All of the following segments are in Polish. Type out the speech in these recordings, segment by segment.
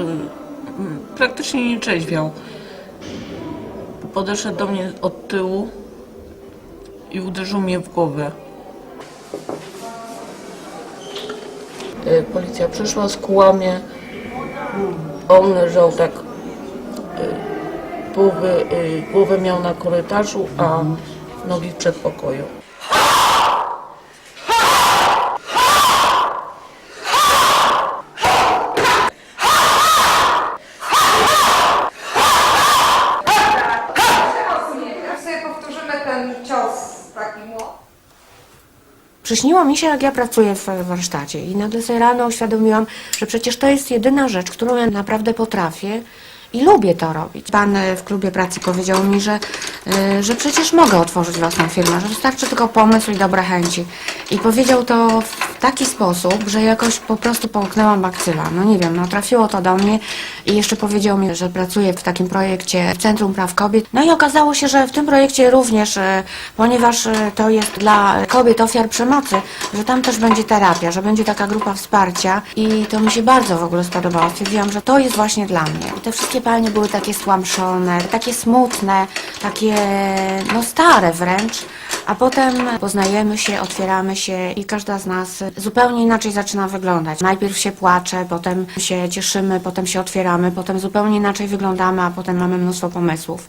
mm, praktycznie nie trzeźwiał. Podeszedł do mnie od tyłu i uderzył mnie w głowę. Y, Policja przyszła, skuła mnie. On leżał tak, y, połowę, y, głowę miał na korytarzu, a nogi w przedpokoju. Młot. Przyśniło mi się, jak ja pracuję w warsztacie i nagle sobie rano uświadomiłam, że przecież to jest jedyna rzecz, którą ja naprawdę potrafię i lubię to robić. Pan e, w klubie pracy powiedział mi, że, e, że przecież mogę otworzyć własną firmę, że wystarczy tylko pomysł i dobre chęci. I powiedział to w taki sposób, że jakoś po prostu połknęłam bakcyla. No nie wiem, no trafiło to do mnie i jeszcze powiedział mi, że pracuje w takim projekcie w Centrum Praw Kobiet. No i okazało się, że w tym projekcie również, e, ponieważ to jest dla kobiet ofiar przemocy, że tam też będzie terapia, że będzie taka grupa wsparcia i to mi się bardzo w ogóle spodobało. Stwierdziłam, że to jest właśnie dla mnie. I te wszystkie palnie były takie stłamszone, takie smutne, takie no stare wręcz, a potem poznajemy się, otwieramy się i każda z nas zupełnie inaczej zaczyna wyglądać. Najpierw się płacze, potem się cieszymy, potem się otwieramy, potem zupełnie inaczej wyglądamy, a potem mamy mnóstwo pomysłów.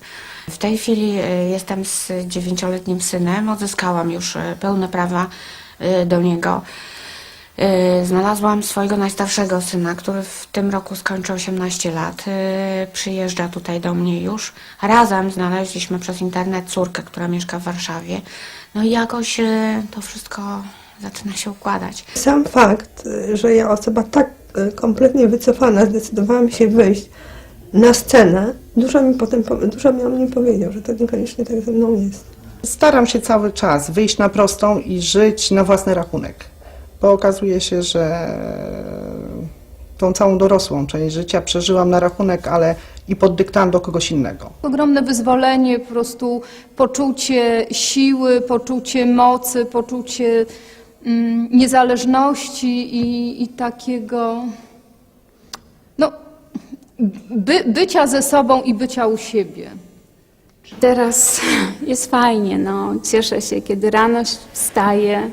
W tej chwili y, jestem z dziewięcioletnim synem, odzyskałam już y, pełne prawa y, do niego. Y, Znalazłam swojego najstarszego syna, który w tym roku skończy 18 lat. Y, Przyjeżdża tutaj do mnie już. Razem znaleźliśmy przez internet córkę, która mieszka w Warszawie. No i jakoś y, to wszystko zaczyna się układać. Sam fakt, że ja osoba tak kompletnie wycofana zdecydowałam się wyjść na scenę, dużo mi potem, dużo mi o mnie powiedział, że to niekoniecznie tak ze mną jest. Staram się cały czas wyjść na prostą i żyć na własny rachunek, bo okazuje się, że tą całą dorosłą część życia przeżyłam na rachunek, ale i pod dyktando kogoś innego. Ogromne wyzwolenie, po prostu poczucie siły, poczucie mocy, poczucie mm, niezależności i, i takiego no, by, bycia ze sobą i bycia u siebie. Teraz jest fajnie, no. Cieszę się, kiedy rano wstaję,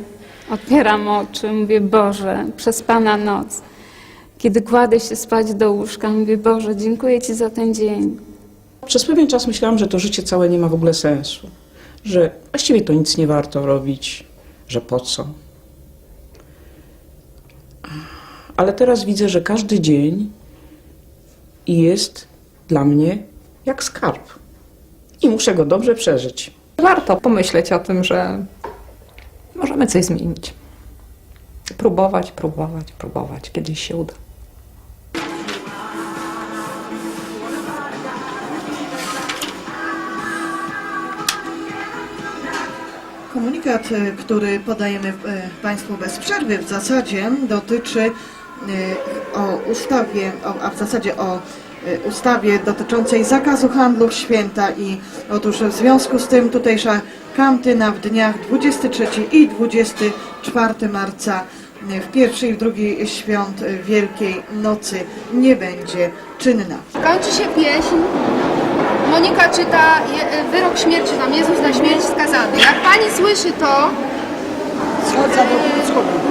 otwieram oczy, mówię, Boże, przespana noc. Kiedy kładę się spać do łóżka, mówię, Boże, dziękuję Ci za ten dzień. Przez pewien czas myślałam, że to życie całe nie ma w ogóle sensu, że właściwie to nic nie warto robić, że po co. Ale teraz widzę, że każdy dzień jest dla mnie jak skarb i muszę go dobrze przeżyć. Warto pomyśleć o tym, że możemy coś zmienić. Próbować, próbować, próbować. Kiedyś się uda. Komunikat, e, który podajemy e, Państwu bez przerwy, w zasadzie dotyczy e, o ustawie, a w zasadzie o ustawie dotyczącej zakazu handlu w święta i otóż w związku z tym tutejsza kantyna w dniach 23 i 24 marca e, w pierwszej i w drugiej świąt Wielkiej Nocy nie będzie czynna. Kończy się pieśń. Monika czyta je, wyrok śmierci, tam Jezus na śmierć skazany. Jak pani słyszy to,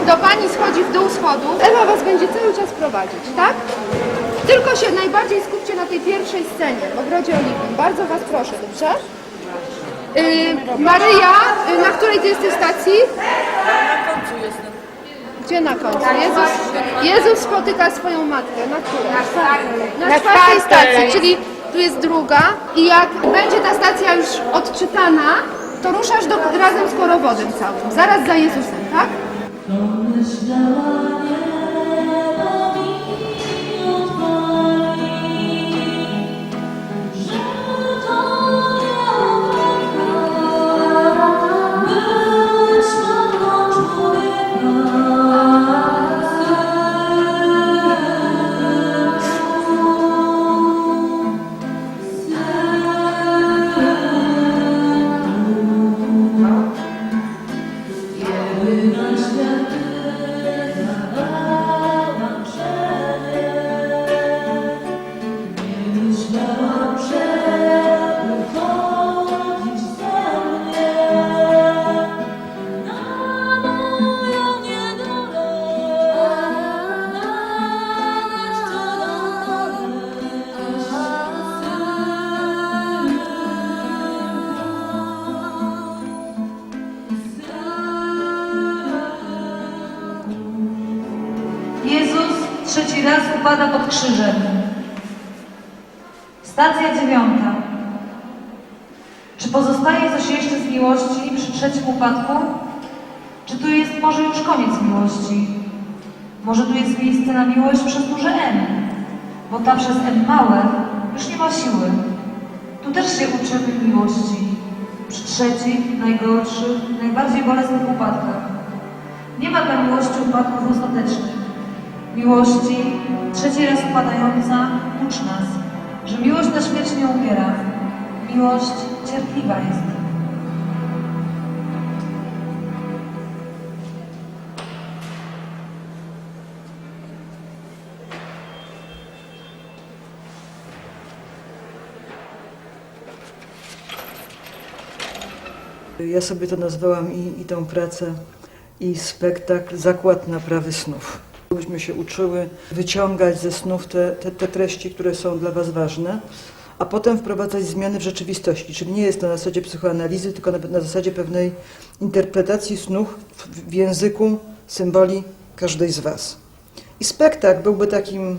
to pani schodzi w dół schodów. Ewa was będzie cały czas prowadzić, tak? Tylko się najbardziej skupcie na tej pierwszej scenie w ogrodzie oliwnym. Bardzo was proszę, dobrze? Yy, Maryja, yy, na której ty jesteś stacji? Na końcu jestem. Gdzie na końcu? Jezus, Jezus spotyka swoją matkę. Na której? Na czwartej stacji, czyli tu jest druga i jak będzie ta stacja już odczytana, to ruszasz do, razem z korowodem całym, zaraz za Jezusem, tak? Upada pod krzyżem. Stacja dziewiąta. Czy pozostaje coś jeszcze z miłości przy trzecim upadku? Czy tu jest może już koniec miłości? Może tu jest miejsce na miłość przez duże M? Bo ta przez M małe już nie ma siły. Tu też się uczymy miłości. Przy trzecich, najgorszych, najbardziej bolesnych upadkach. Nie ma dla miłości upadków. Miłości, trzeci raz upadająca, ucz nas, że miłość na śmierć nie umiera. Miłość cierpliwa jest. Ja sobie to nazwałam i, i tą pracę, i spektakl Zakład naprawy snów. Byśmy się uczyły wyciągać ze snów te, te, te treści, które są dla Was ważne, a potem wprowadzać zmiany w rzeczywistości. Czyli nie jest to na zasadzie psychoanalizy, tylko na, na zasadzie pewnej interpretacji snów w, w języku symboli każdej z Was. I spektakl byłby takim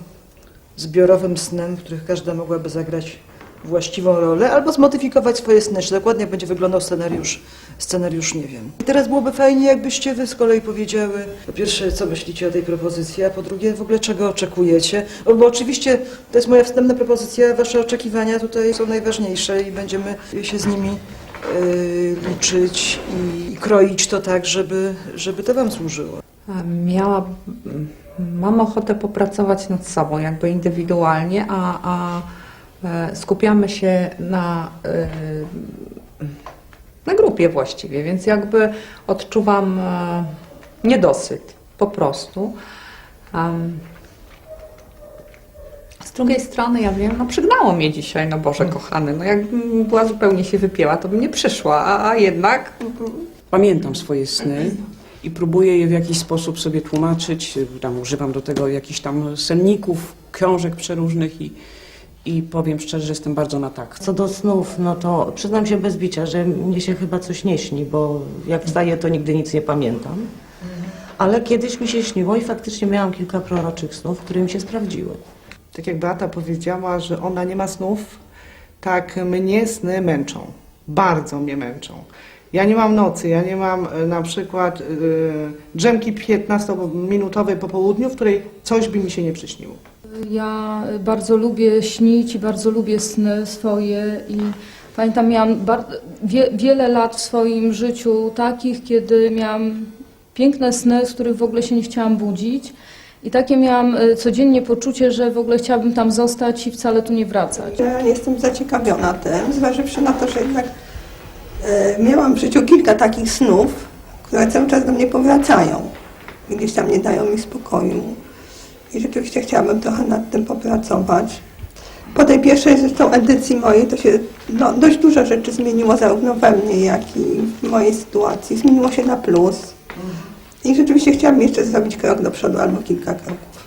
zbiorowym snem, w których każda mogłaby zagrać właściwą rolę albo zmodyfikować swoje sny. Czy dokładnie będzie wyglądał scenariusz, scenariusz nie wiem. I teraz byłoby fajnie, jakbyście wy z kolei powiedziały, po pierwsze, co myślicie o tej propozycji, a po drugie, w ogóle czego oczekujecie. Bo, bo oczywiście to jest moja wstępna propozycja, wasze oczekiwania tutaj są najważniejsze i będziemy się z nimi yy, liczyć i, i kroić to tak, żeby, żeby to wam służyło. Miała, mam ochotę popracować nad sobą, jakby indywidualnie, a, a skupiamy się na, e, na grupie właściwie, więc jakby odczuwam e, niedosyt po prostu. Z drugiej strony, ja wiem, no przygnało mnie dzisiaj, no Boże kochany, no jakbym była zupełnie się wypięła, to bym nie przyszła, a, a jednak Pamiętam swoje sny i próbuję je w jakiś sposób sobie tłumaczyć. Tam używam do tego jakichś tam senników, książek przeróżnych i, i powiem szczerze, że jestem bardzo na tak. Co do snów, no to przyznam się bez bicia, że mnie się chyba coś nie śni, bo jak wstaję, to nigdy nic nie pamiętam. Ale kiedyś mi się śniło i faktycznie miałam kilka proroczych snów, które mi się sprawdziły. Tak jak Beata powiedziała, że ona nie ma snów, tak mnie sny męczą. Bardzo mnie męczą. Ja nie mam nocy, ja nie mam e, na przykład y, drzemki 15-minutowej po południu, w której coś by mi się nie przyśniło. Ja bardzo lubię śnić i bardzo lubię sny swoje i pamiętam, miałam wie, wiele lat w swoim życiu takich, kiedy miałam piękne sny, z których w ogóle się nie chciałam budzić i takie miałam e, codziennie poczucie, że w ogóle chciałabym tam zostać i wcale tu nie wracać. Ja jestem zaciekawiona tym, zważywszy na to, że jednak e, miałam w życiu kilka takich snów, które cały czas do mnie powracają. Gdzieś tam nie dają mi spokoju. I rzeczywiście chciałabym trochę nad tym popracować. Po tej pierwszej zresztą edycji mojej to się no, dość dużo rzeczy zmieniło zarówno we mnie, jak i w mojej sytuacji. Zmieniło się na plus. I rzeczywiście chciałabym jeszcze zrobić krok do przodu albo kilka kroków.